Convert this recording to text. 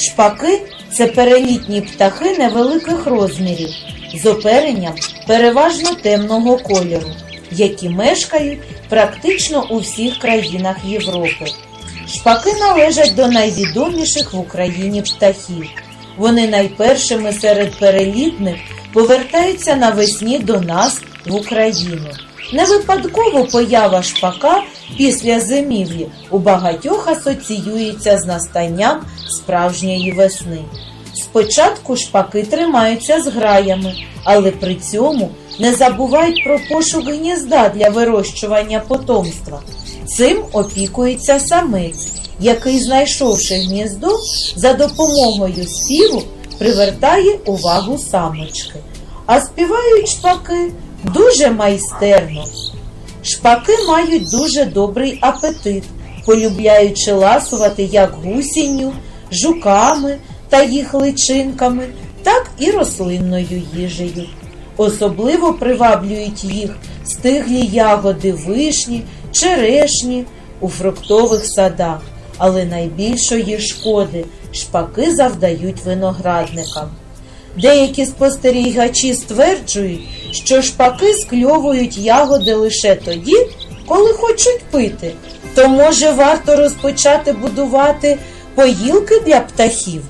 Шпаки це перелітні птахи невеликих розмірів з оперенням переважно темного кольору, які мешкають практично у всіх країнах Європи. Шпаки належать до найвідоміших в Україні птахів. Вони найпершими серед перелітних повертаються навесні до нас в Україну. Не випадково поява шпака після зимівлі у багатьох асоціюється з настанням справжньої весни. Спочатку шпаки тримаються з граями, але при цьому не забувають про пошук гнізда для вирощування потомства. Цим опікується самець, який, знайшовши гніздо, за допомогою співу привертає увагу самочки. А співають шпаки дуже майстерно. Шпаки мають дуже добрий апетит, полюбляючи ласувати як гусінню, жуками та їх личинками, так і рослинною їжею. Особливо приваблюють їх стиглі ягоди вишні, черешні у фруктових садах, але найбільшої шкоди шпаки завдають виноградникам. Деякі спостерігачі стверджують, що шпаки скльовують ягоди лише тоді, коли хочуть пити. То може варто розпочати будувати поїлки для птахів,